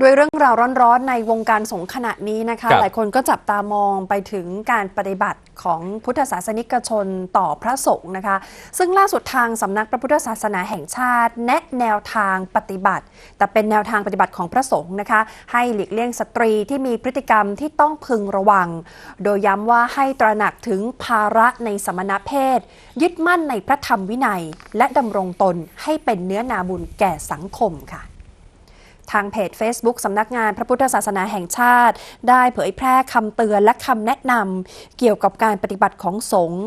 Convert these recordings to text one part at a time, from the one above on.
ด้วยเรื่องราวร้อนๆ ในวงการสงฆ์ขณะนี้นะคะครับหลายคนก็จับตามองไปถึงการปฏิบัติของพุทธศาสนิกชนต่อพระสงฆ์นะคะ ซึ่งล่าสุดทางสำนักพระพุทธศาสนาแห่งชาติ แนะแนวทางปฏิบัติ แต่เป็นแนวทางปฏิบัติของพระสงฆ์นะคะ ให้หลีกเลี่ยงสตรีที่มีพฤติกรรมที่ต้องพึงระวัง โดยย้ำว่าให้ตระหนักถึงภาระในสมณเพศ ยึดมั่นในพระธรรมวินัย และดำรงตนให้เป็นเนื้อนาบุญแก่สังคมค่ะ ทางเพจ Facebook สำนักงานพระพุทธศาสนาแห่งชาติ ได้เผยแพร่คำเตือนและคำแนะนำเกี่ยวกับการปฏิบัติของสงฆ์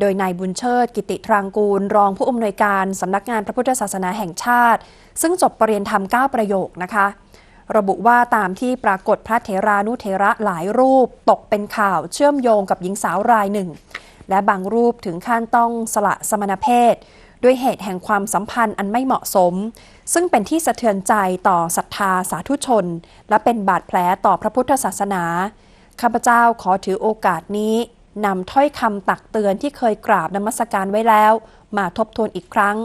โดยนายบุญเชิด กิติทรางกูล รองผู้อำนวยการสำนักงานพระพุทธศาสนาแห่งชาติ ซึ่งจบปรริญญาธรรม 9 ประโยคนะคะ ระบุว่าตามที่ปรากฏพระเถรานุเถระหลายรูป ตกเป็นข่าวเชื่อมโยงกับหญิงสาวรายหนึ่ง และบางรูปถึงขั้นต้องสละสมณเพศ ด้วยเหตุแห่งความสัมพันธ์อันไม่เหมาะสม ซึ่งเป็นที่สะเทือนใจต่อศรัทธาสาธุชน และเป็นบาดแผลต่อพระพุทธศาสนาข้าพเจ้าขอถือโอกาสนี้นำถ้อยคำตักเตือนที่เคยกราบนมัสการไว้แล้ว มาทบทวนอีกครั้ง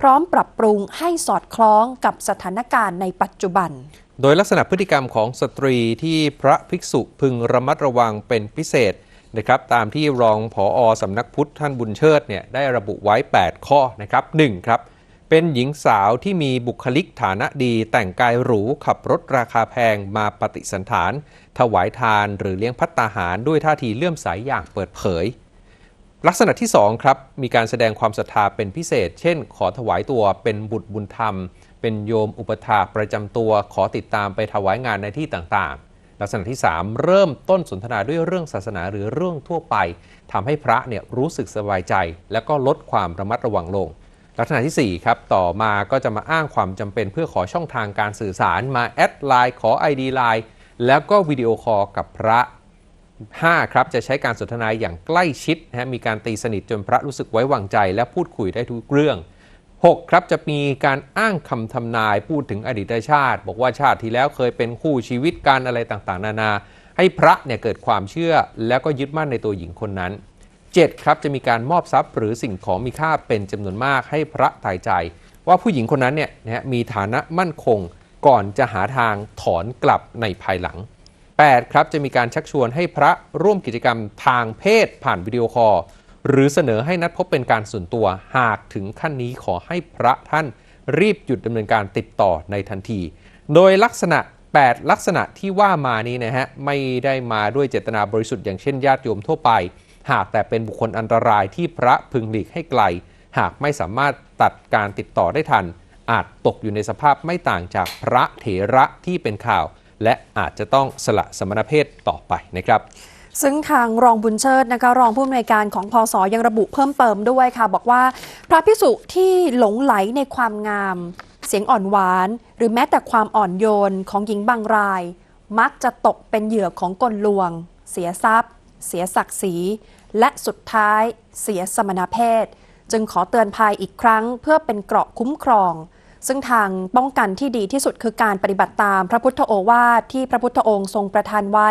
พร้อมปรับปรุงให้สอดคล้องกับสถานการณ์ในปัจจุบัน โดยลักษณะพฤติกรรมของสตรีที่พระภิกษุพึงระมัดระวังเป็นพิเศษ นะครับตามที่รองผออสำนักพุทธท่านบุญเชิดเนี่ยได้ระบุไว้ 8 ข้อนะครับ 1 ครับเป็นหญิงสาวที่มีบุคลิกฐานะดีแต่งกายหรูขับรถราคาแพงมาปฏิสันฐาน ถวายทานหรือเลี้ยงพัตตาหารด้วยท่าทีเลื่อมใสอย่างเปิดเผย ลักษณะที่ 2 ครับ มีการแสดงความศรัทธาเป็นพิเศษ เช่น ขอถวายตัวเป็นบุตรบุญธรรม เป็นโยมอุปถาประจำตัวขอติดตามไปถวายงานในที่ต่างๆ ลักษณะที่ 3 เริ่มต้นสนทนาด้วยเรื่องศาสนาหรือเรื่องทั่วไปทำให้พระเนี่ยรู้สึกสบายใจ และก็ลดความระมัดระวังลง ลักษณะทีสี่4ครับต่อมาก็จะมาอ้างความจำเป็นเพื่อขอช่องทางการสื่อสารมาแอดไลน์ขอ ID ไลน์แล้วก็วิดีโอคอลกับพระ 5 ครับจะใช้การสนทนาอย่างใกล้ชิดนะฮะมีการตีสนิทจนพระรู้สึกไว้วางใจ และพูดคุยได้ทุกเรื่อง 6. ครับจะมีการอ้างคำทำนายพูดถึงอดีตชาติ บอกว่าชาติที่แล้วเคยเป็นคู่ชีวิตกันอะไรต่างๆ นานา ให้พระเนี่ยเกิดความเชื่อแล้วก็ยึดมั่นในตัวหญิงคนนั้น 7. ครับจะมีการมอบทรัพย์หรือสิ่งของมีค่าเป็นจำนวนมากให้พระตายใจ ว่าผู้หญิงคนนั้นเนี่ยนะมีฐานะมั่นคงก่อนจะหาทางถอนกลับในภายหลัง 8. ครับจะมีการชักชวนให้พระร่วมกิจกรรมทางเพศผ่านวิดีโอคอล หรือเสนอให้นัดพบเป็นการส่วนตัว หากถึงขั้นนี้ขอให้พระท่านรีบหยุดดำเนินการติดต่อในทันที โดยลักษณะ 8 ลักษณะที่ว่ามานี้นะฮะไม่ได้มาด้วยเจตนาบริสุทธิ์อย่างเช่นญาติโยมทั่วไป หากแต่เป็นบุคคลอันตรายที่พระพึงหลีกให้ไกล หากไม่สามารถตัดการติดต่อได้ทัน อาจตกอยู่ในสภาพไม่ต่างจากพระเถระที่เป็นข่าว และอาจจะต้องสละสมณเพศต่อไปนะครับ ซึ่งทางรองบุญเชิดนะคะรองผู้อำนวยการของพศยังระบุเพิ่มเติมด้วยค่ะ บอกว่าพระพิสุที่หลงไหลในความงาม เสียงอ่อนหวาน หรือแม้แต่ความอ่อนโยนของหญิงบางราย มักจะตกเป็นเหยื่อของกลลวง เสียทรัพย์ เสียศักดิ์ศรี และสุดท้าย เสียสมณเพศ จึงขอเตือนภัยอีกครั้งเพื่อเป็นเกราะคุ้มครอง ซึ่งทางป้องกันที่ดีที่สุดคือการปฏิบัติตามพระพุทธโอวาทที่พระพุทธองค์ทรงประทานไว้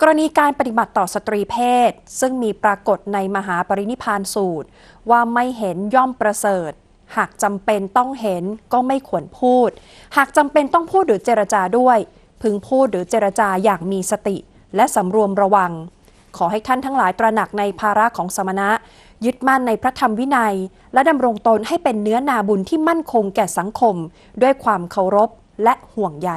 กรณีการปฏิบัติต่อสตรีเพศ ซึ่งมีปรากฏในมหาปรินิพานสูตร ว่าไม่เห็นย่อมประเสริฐ หากจำเป็นต้องเห็นก็ไม่ควรพูด หากจำเป็นต้องพูดหรือเจรจาด้วย พึงพูดหรือเจรจาอย่างมีสติ และสำรวมระวัง ขอให้ท่านทั้งหลายตระหนักในภาระของสมณะ ยึดมั่นในพระธรรมวินัย และดำรงตนให้เป็นเนื้อนาบุญที่มั่นคงแก่สังคม ด้วยความเคารพและห่วงใย